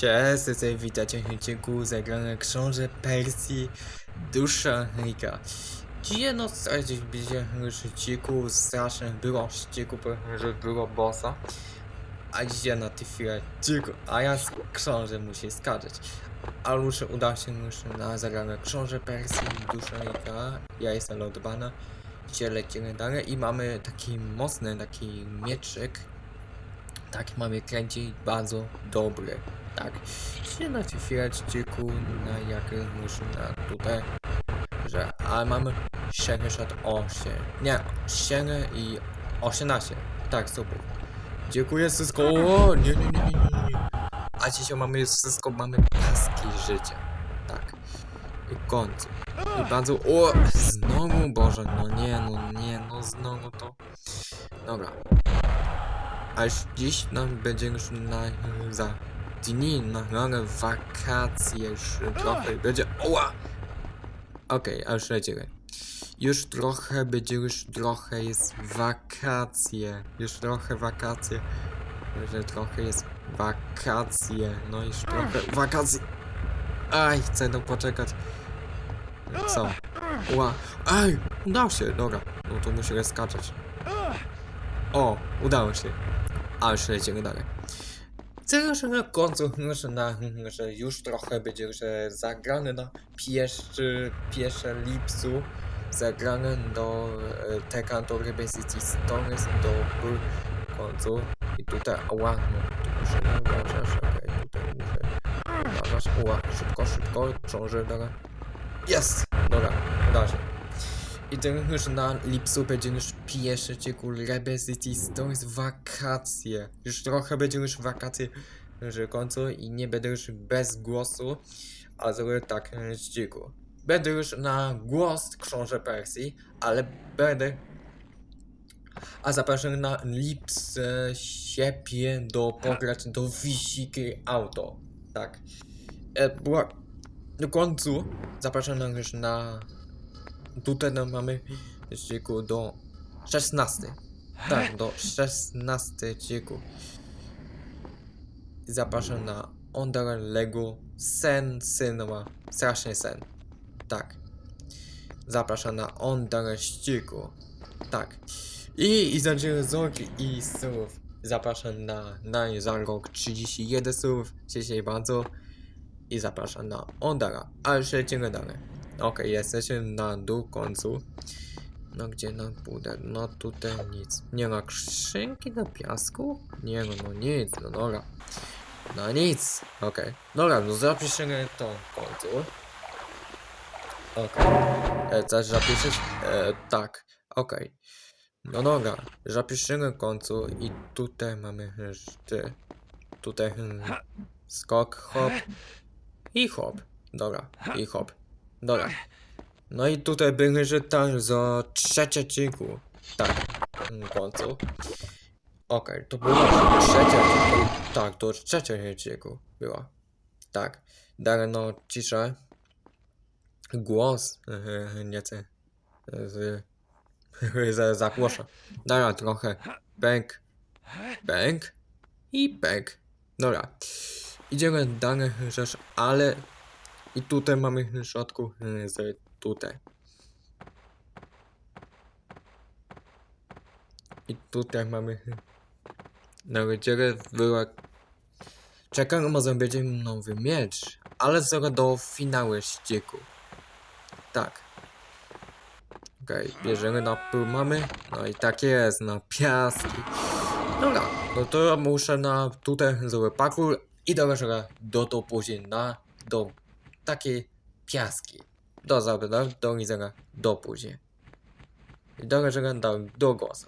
Cześć, tutaj witajcie w odcinku zagrania Książę Persji Dusza Rika. Dzisiaj no słuchajcie, będzie już odcinku strasznie było ścieku, że było bossa. A dzisiaj na tej chwili a ja z książę muszę skazać. Ale muszę udać się już na zagranie Książę Persji Dusza Rika. Ja jestem Lordbana. Dzisiaj lecimy dalej i mamy taki mocny taki mieczyk. Tak, mamy kręci bardzo dobry. Tak. Się na ćwierćczyku, na jak muszę na tutaj, że, ale mamy 68, nie, 7 i 18, tak, super. Dziękuję wszystko, o, nie, nie, nie, nie, nie. A dzisiaj mamy wszystko, mamy paski życia, tak. I końcu. I bardzo, o, znowu, Boże, no nie, no nie, no znowu to. Dobra. Aż dziś nam będzie już na, za dni nagrane wakacje już trochę będzie. Oła! Okej, okay, już lecimy. Już trochę będzie, już trochę jest wakacje. Już trochę wakacje. Że trochę jest wakacje. No już trochę wakacje. Aj, chcę no poczekać. Co? Ła. Aj! Udało się, dobra. No to muszę skaczać. O, udało się. A już lecimy dalej. Chcę, że na końcu, że, na, że już trochę będzie, że zagrany na pierwszy, pierwsze lipcu, zagrany do e, Tekanto Rebellion Stories do końcu. I tutaj, ała, no, tu muszę uważać, okej, tutaj muszę uważać, ła, szybko, szybko, książę, dobra. Jest! Dobra, uda się. I ten już na lipcu będzie już pierwszy cykl Rebel City Stories wakacje. Już trochę będzie już wakacje że końcu i nie będę już bez głosu, ale zrobię tak cyklu. Będę już na głos książę Persji, ale będę a zapraszam na lips siebie do pograć do Wisiki Auto. Tak. E, była na końcu zapraszam już na tutaj no, mamy cyklu do 16. Tak, do 16 cyklu. Zapraszam na Onder Lego Sen Cinema. Strasznie sen. Tak. Zapraszam na Onder Ściku. Tak. I, i za zorki i słów. Zapraszam na, na za rok 31 słów. Cieszę bardzo. I zapraszam na Ondara. Ale lecimy dalej. Ok, jesteśmy na dół końcu. No gdzie na budę? No tutaj nic. Nie ma skrzynki na piasku? Nie no, no nic, no dobra. No nic. Okay. Dobra, no zapiszemy to końcu. Okay. E, coś zapiszesz? E, tak. Okay. No dobra, zapiszemy w końcu i tutaj mamy ty. Tutaj hmm, skok, hop i hop. Dobra, i hop. Dobra. No i tutaj będzie tam za trzecie ciku. Tak, w końcu. Okej, okay, to była trzecia, to, tak, to trzecia dziecko była. Tak, dalej no cisza. Głos, nie chcę, z, z, zagłosza. Dobra, trochę, bęk, bęk i bęk. Dobra, idziemy dalej rzecz, ale i tutaj mamy w środku, z tutaj. I tutaj mamy na wyciele była... Czekam, może będzie nowy miecz, ale zero do finału ścieku. Tak. Okej, okay, bierzemy na pół mamy. No i tak jest, na piaski. Dobra, no to muszę na tutaj zrobić parkour i dołożę do to później na do takiej piaski. Do zabrania, do widzenia, do później. I do, do głosu.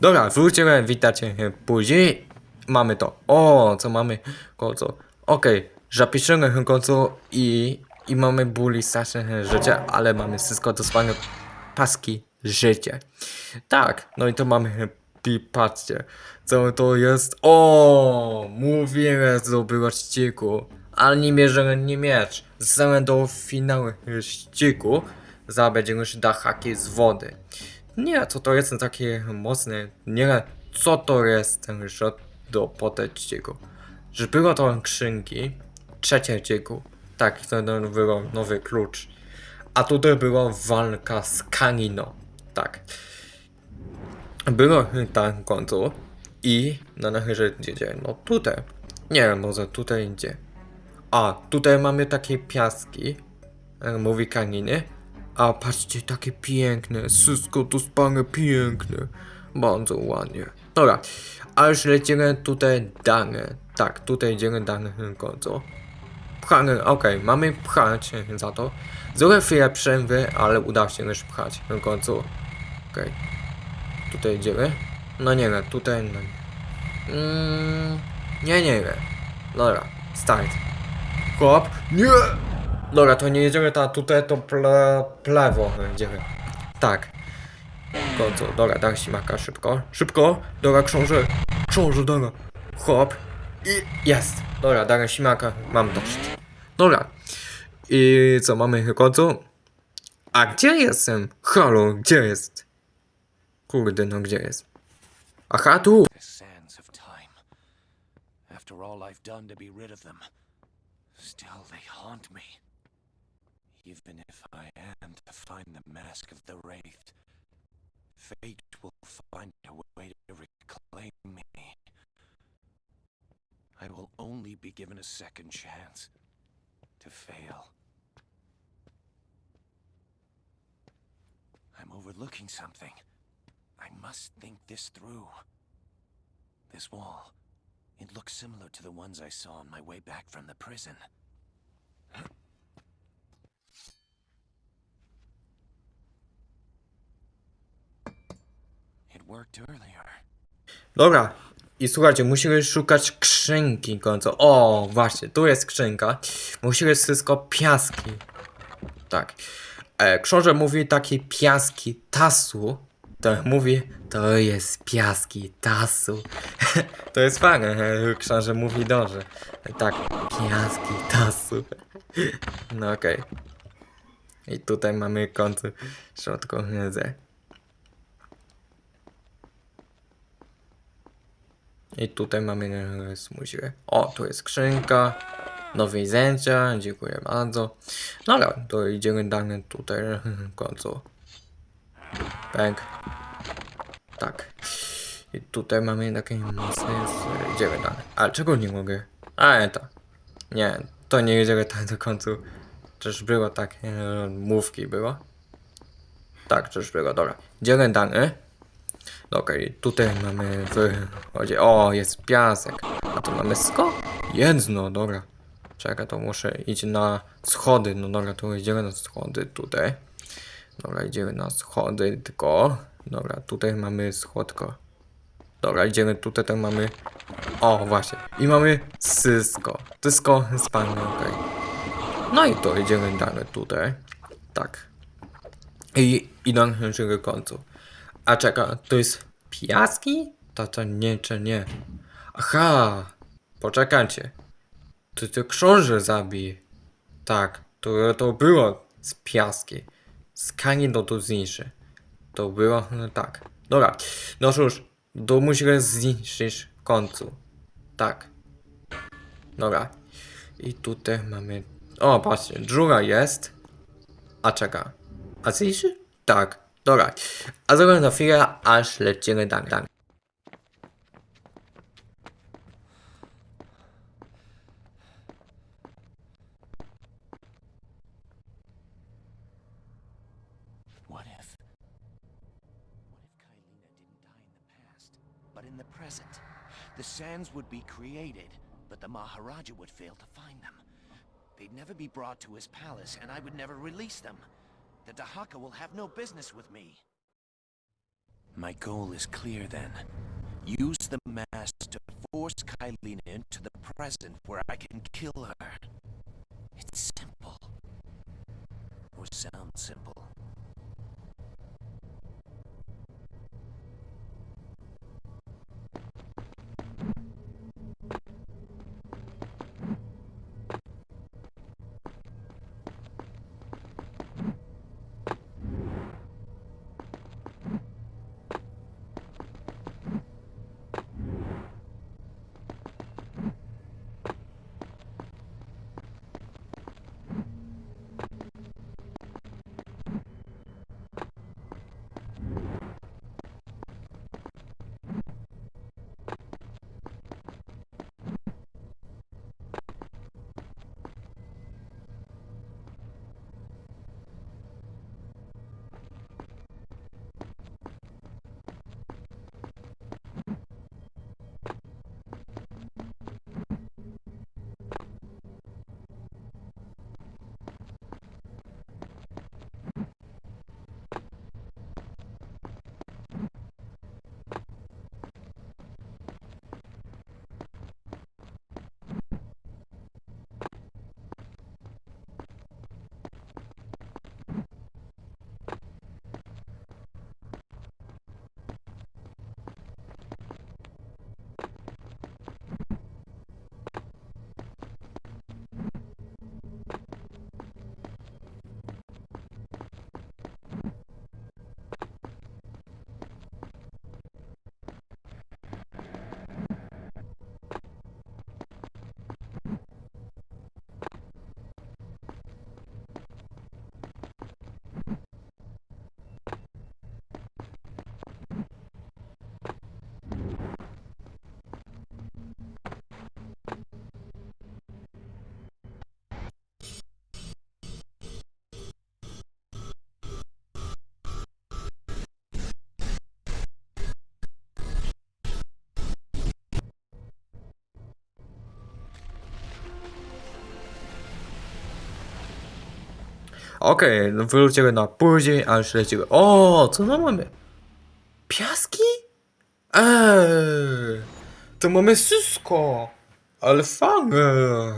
Dobra, wrócimy, witacie się później. Mamy to. O, co mamy? Końcu. Okej, zapiszemy końcu i, i mamy bóli straszne życie, ale mamy wszystko dosłownie paski życie. Tak, no i to mamy i patrzcie, co to jest. O, mówiłem do było ściku, ale nie mierzę nie miecz. Zamiast do finału ściku, za będziemy już da haki z wody. Nie, co to jest takie mocne, nie, co to jest ten shot do poteczciku. Że było to skrzynki, trzecie ciku, tak, to był nowy klucz. A tutaj była walka z Kanino, tak. Było w końcu i na razie gdzie, no tutaj. Nie może tutaj idzie. A, tutaj mamy takie piaski, mówi kaniny. A patrzcie, takie piękne, wszystko to spane piękne. Bardzo ładnie. Dobra, a już lecimy tutaj dane. Tak, tutaj idziemy dane końcu. Pchamy, okej, mamy pchać za to. Zrobię chwilę przerwy, ale uda się już pchać w końcu. Okej. Tutaj idziemy. No nie wiem, tutaj no nie. Mm, nie, nie wiem. Dobra, start. Hop. Nie! Dobra, to nie jedziemy ta tutaj, to ple, plewo idziemy. Tak. Końcu, dobra, daj śmaka, szybko. Szybko! Dobra, książę. Książę, dobra. Hop. I jest. Dobra, daj śmaka, mam dość. Dobra. I co mamy w końcu? A gdzie jestem? Halo, gdzie jest? Kurde, no gdzie jest? Aha, tu! The sands of time. After all I've done to be rid of them, still they haunt me. Even if I am to find the mask of the Wraith, fate will find a way to reclaim me. I will only be given a second chance to fail. I'm overlooking something. I must think this through. This wall. It looks similar to the ones I saw on my way back from the prison. Dobra. I słuchajcie, musimy szukać skrzynki w końcu. O, właśnie, tu jest skrzynka. Musimy wszystko piaski. Tak. E, książę mówi takie piaski tasu. To mówi, to jest piaski tasu. to jest fajne, książę mówi dobrze. Tak, piaski tasu. no okej. I tutaj mamy kąt środkowy. I tutaj mamy smusię. O, tu jest skrzynka. Nowe zdjęcia, dziękuję bardzo. No dobra, to idziemy dalej tutaj w końcu. Pęk. Tak. I tutaj mamy takie mocne. Idziemy dalej. Ale czego nie mogę? A, to. Nie, to nie idziemy tak do końca. Czyż było tak, e, mówki było? Tak, czyż było, dobra. Idziemy dalej. Okej, tutaj mamy w wodzie. O, jest piasek. A tu mamy sko? Jedno, dobra. Czekaj, to muszę iść na schody. No dobra, to idziemy na schody tutaj. Dobra, idziemy na schody, tylko. Dobra, tutaj mamy schodko. Dobra, idziemy tutaj, tam mamy. O, właśnie. I mamy sysko. Sysko spalne, okej. No i to idziemy dalej tutaj. Tak. I idą do końcu. A czeka, to jest piaski? To to nie, czy nie. Aha, poczekajcie. To to książę zabij. Tak, to, to było z piaski. Z kanino to zniszczy. To było, no tak. Dobra, no cóż, to musimy zniszczyć w końcu. Tak. Dobra. I tutaj mamy... O, patrzcie, druga jest. A czeka. A zniszczy? Tak. Dobra. A zrobię na chwilę, aż lecimy dalej. dalej. What if? What if Kylina didn't die in the past, but in the present? The sands would be created, but the Maharaja would fail to find them. They'd never be brought to his palace, and I would never release them. The Dahaka will have no business with me. My goal is clear then. Use the mask to force Kylina into the present where I can kill her. It's simple. Or sounds simple. Okej, no wrócimy na później, a już lecimy. O, co tam mamy? Piaski? Eee, to mamy wszystko. Ale fajne,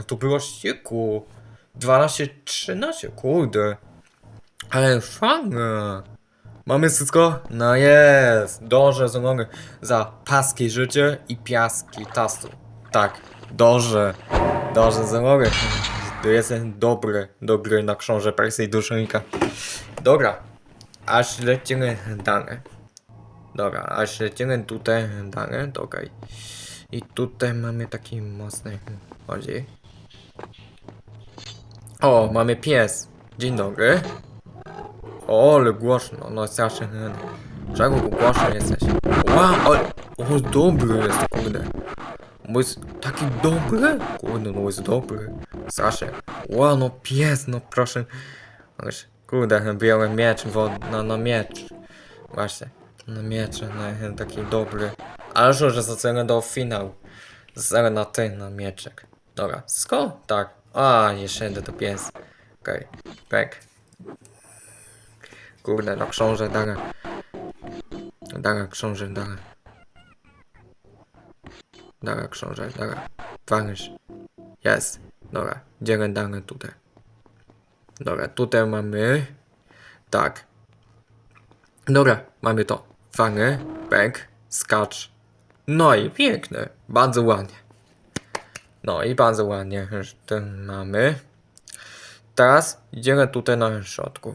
to było ścieku. 12, 13, kurde. Ale fajne. Mamy wszystko? No jest. Dążę za za paski życie i piaski tastu. Tak, dążę. Dążę za. To jestem dobry, dobry na książę Persji i Duszonika. Dobra, aż lecimy dalej. Dobra, aż lecimy tutaj dalej, okej. I tutaj mamy taki mocny chodzi. O, mamy pies. Dzień dobry. O, ale głośno, no strasznie. Czego głośno jesteś? Wow, ale, o, dobry jest, kurde. Bo jest taki dobry? Kurde, no jest dobry. Strasznie. Wow, no pies, no proszę. Kurde, biorę miecz, wo, no, no miecz. Właśnie, no miecz, no taki dobry. Ale że zacenę do finału. Zero na ty, na mieczek. Dobra, sko? Tak. A, jeszcze jeden to pies. Okej, okay. pek. Kurde, no książę, dara. Dara, książę, dara. Dara, książę, dara. Warysz. Jest. Dobra, dalej tutaj. Dobra, tutaj mamy... Tak. Dobra, mamy to. Fany, pek, skacz. No i piękne. Bardzo ładnie. No i bardzo ładnie to mamy. Teraz idziemy tutaj na środku.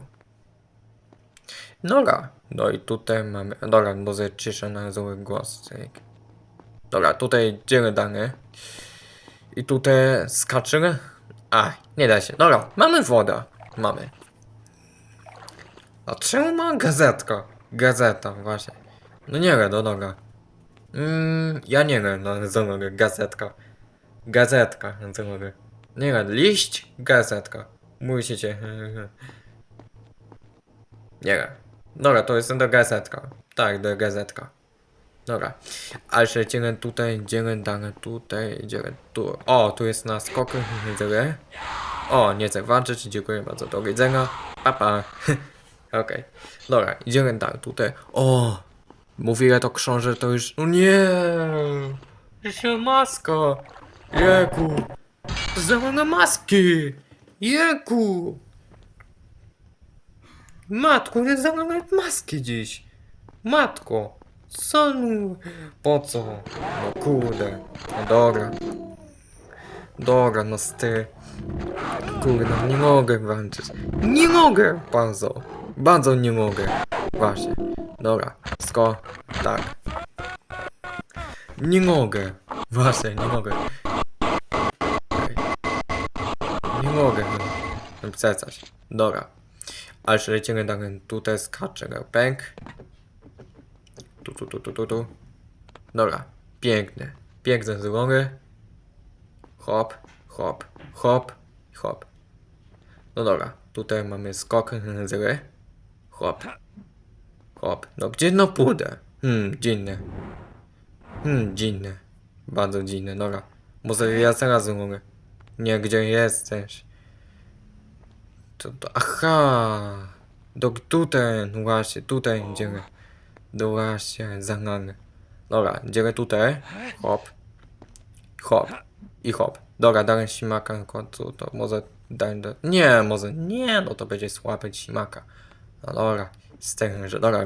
Dobra, no i tutaj mamy... Dobra, może ciszę na zły głos. Dobra, tutaj idziemy dalej. I tutaj skaczymy. A, nie da się. Dobra, mamy wodę. Mamy. A czemu ma gazetka? Gazeta, właśnie. No nie wiem, no dobra. Mm, ja nie wiem, no co mogę, gazetka. Gazetka, no co mogę. Nie wiem, liść, gazetka. Musicie. Nie wiem. Dobra, to jest to gazetka. Tak, to gazetka. Dobra. Ale idziemy tutaj, idziemy dalej tutaj, idziemy tu. O, tu jest na skok. Widzę. O, nie chcę walczyć. Dziękuję bardzo. Do widzenia. Pa, pa. Okej. Dobra, idziemy dalej tutaj. O, Mówię to książę, to już... No nie! Jeszcze maska! Jeku! Załoga maski! Jeku! Matko, nie załoga maski dziś! Matko! Co? Po co? No kurde. No dobra. Dobra, no sty. Kurde, no nie mogę walczyć. Nie mogę! Bardzo. Bardzo nie mogę. Właśnie. Dobra. Sko. Tak. Nie mogę. Właśnie, nie mogę. Nie mogę. Napisać. Dobra. Ale lecimy tak, tutaj skaczę. Pęk. Tu, tu, tu, tu, tu, tu. Dobra. Piękne. Piękne z góry. Hop, hop, hop, hop. No dobra, tutaj mamy skok z góry. Hop, hop. No gdzie no pójdę? Hmm, dziwne. Hmm, dziwne. Bardzo dziwne, dobra. Może ja zaraz mogę. Nie, gdzie jesteś? To, to, aha! Do tutaj, no właśnie, tutaj idziemy. Do właśnie, za nami. Dobra, idziemy tutaj. Hop. Hop. I hop. Dobra, dałem ślimaka na końcu, to może dałem do... Nie, może nie, no to będzie słabe ślimaka. No dobra, że dobra,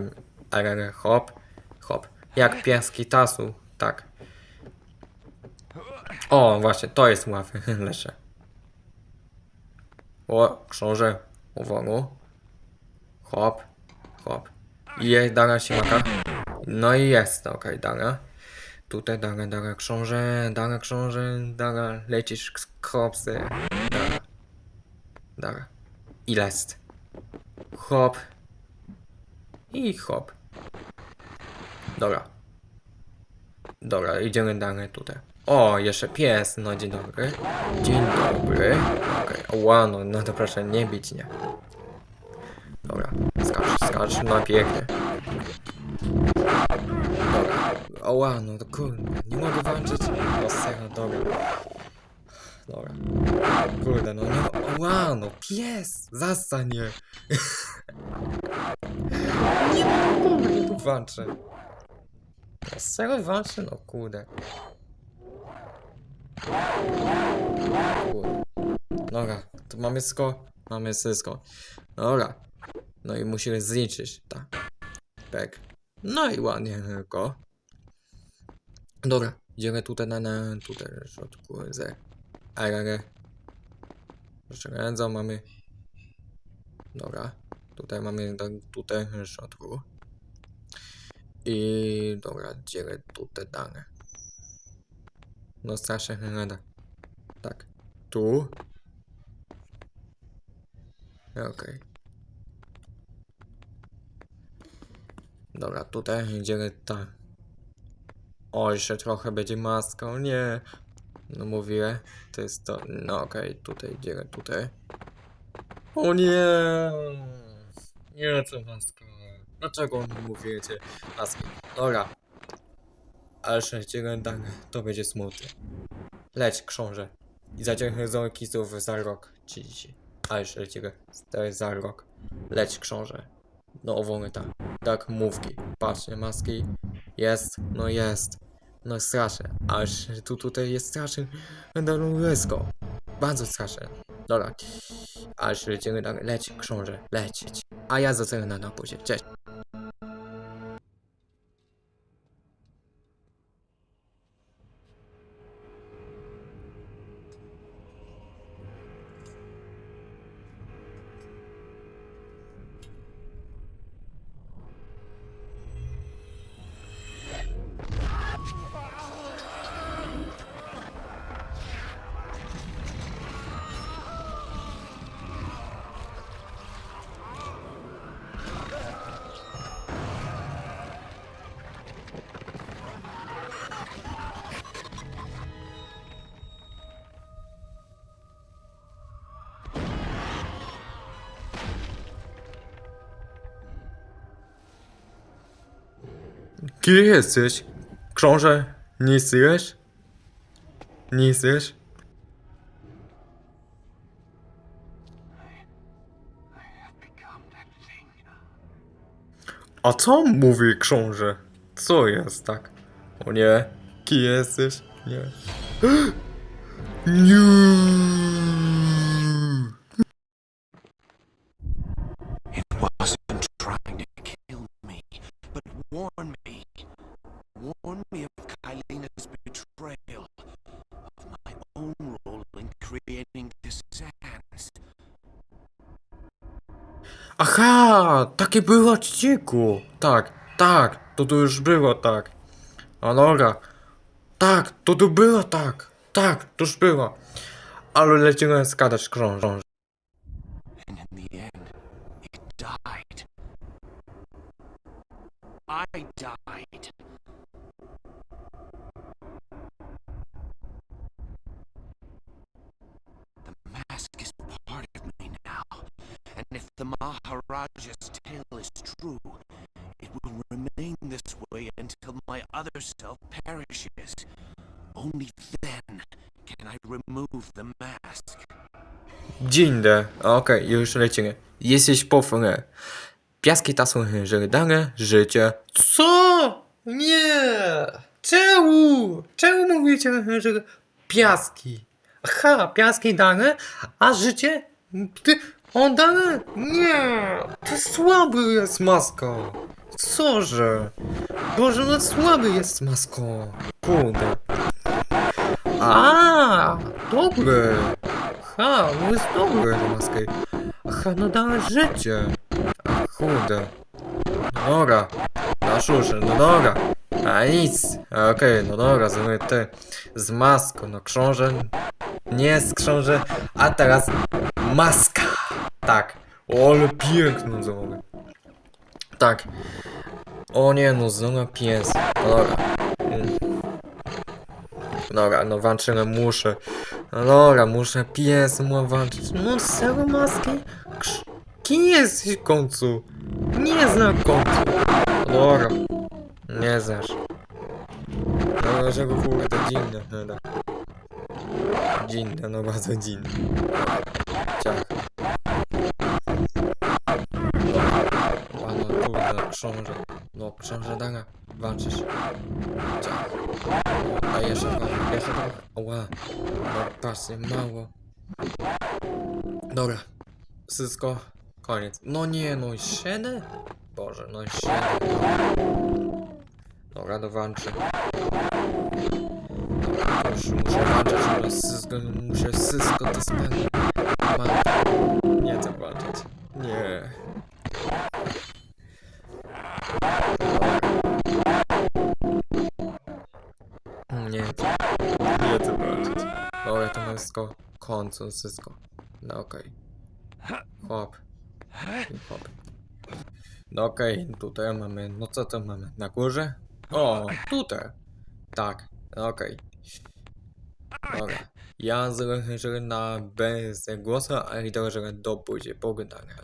ale hop, hop. Jak pieski tasu, tak. O, właśnie, to jest łatwe, lesze. O, książę, uwaga. Hop, hop. Jest dana ślimaka. No i jest, okej, dana. Tutaj dana, dana książę, dana książę, lecisz z kropsy. Dana. I jest. Hop. I hop. Dobra. Dobra, idziemy dalej tutaj. O, jeszcze pies. No, dzień dobry. Dzień dobry. Okej, okay. łano, no to proszę nie bić mnie. Dobra, skacz, skacz, no pięknie. Dobra. Oła, no to kurde, nie mogę walczyć. O serio, dobra. Dobra. Kurde, no nie Oła, no pies! Zastań je! nie mogę tu walczę. O serio walczę? No kurde. Kurde. Dobra, to mamy wszystko. Mamy wszystko. Dobra. No i musimy zliczyć, tak. Tak. No i ładnie tylko. Dobra, idziemy tutaj na, na tutaj w środku z. Jeszcze rędzą mamy. Dobra tutaj mamy do, tutaj w środku. I dobra idziemy tutaj dalej. No strasznie rada tak tu. Okej dobra tutaj idziemy tak o, jeszcze trochę będzie maską, nie. No mówię, to jest to. No okej, tutaj idziemy, tutaj. O nie! Nie, co maska. Dlaczego mówicie maski? Dobra. Ale idziemy dalej, to będzie smutne. Leć, książę. I zaciągnę kisów za rok, czy dzisiaj. A jeszcze lecimy, to jest za rok. Leć, książę. No owony tak. Tak, mówki. Patrzcie, maski. Jest, no jest. No straszne. Aż tu tutaj jest straszne. Andaluzko. Bardzo straszne. Dobra. Aż lecimy dalej. Leć, książę. Lecieć. A ja zostanę na później. Cześć. Gdzie jesteś? Książę, nie istniejesz? Nie thing. A co mówi książę? Co jest tak? O nie. Kim jesteś? Nie. Nie. Takie było odcinku. Tak, tak, to tu już było tak. A dobra. Tak, to tu było tak. Tak, to już było. Ale lecimy skadać krąż. My other self perishes. Only then can I remove the mask. Dzień dobry. Okej, już lecimy. Jesteś pofrę. Piaski ta są że dane życie. Co? Nie! Czemu? Czemu mówicie, że piaski? Aha, piaski dane, a życie? Ty, on dane? Nie! To słaby jest maska. Co, że? Boże, no słaby jest maską. Kurde. A, dobry. Aha, no jest dobry na maskę. Aha, no dałe życie. A kurde. No dobra. Na szuszę, no dobra. A nic. A, Okej, no dobra, zrobię ty. Z maską, no książę. Nie z książę, a teraz maska. Tak. O, ale piękną zrobię. Tak. O nie, no znowu pies. Dobra. Dobra, no walczymy, muszę. No dobra, muszę pies mu walczyć. No serio maski? Kim jesteś w końcu? Nie znam w końcu. Dobra. Nie znasz. No dlaczego kurde, dziwne, no dobra. Dziwne, no bardzo dziwne. Ciach. Książę. No książę, dana, walczysz. Ciach. A jeszcze trochę, jeszcze trochę. Oła. No patrzcie, mało. Dobra. Wszystko. Koniec. No nie, no i siedem? Boże, no i siedem. Dobra, do walczy. Dobra, już muszę walczyć, ale wszystko, muszę wszystko to spędzić. Nie chcę walczyć. Nie. Wszystko. Końcu wszystko. No okej. Hop. I hop. No okej, tutaj mamy, no co to mamy? Na górze? O, tutaj. Tak, okej. Dobra. Ja zależy na bez głosu, a i dobrze do pójdzie pogadania.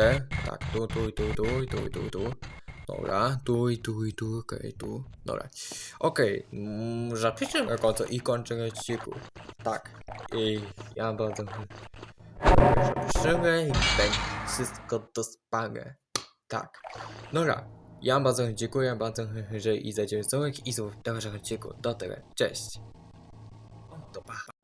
Tutaj. Tak, tu, tu, tu, tu, tu, tu, tu. Dobra, tu i tu, i tu, okej, tu. Dobra. Okej, okay. zapiszę na końcu i kończę odcinku. Tak. I ja bardzo zapiszę i będzie wszystko do. Tak. Dobra. Ja bardzo dziękuję, bardzo, że i za dziewięć i znów w dalszym odcinku. Do tyle. Cześć. To pa.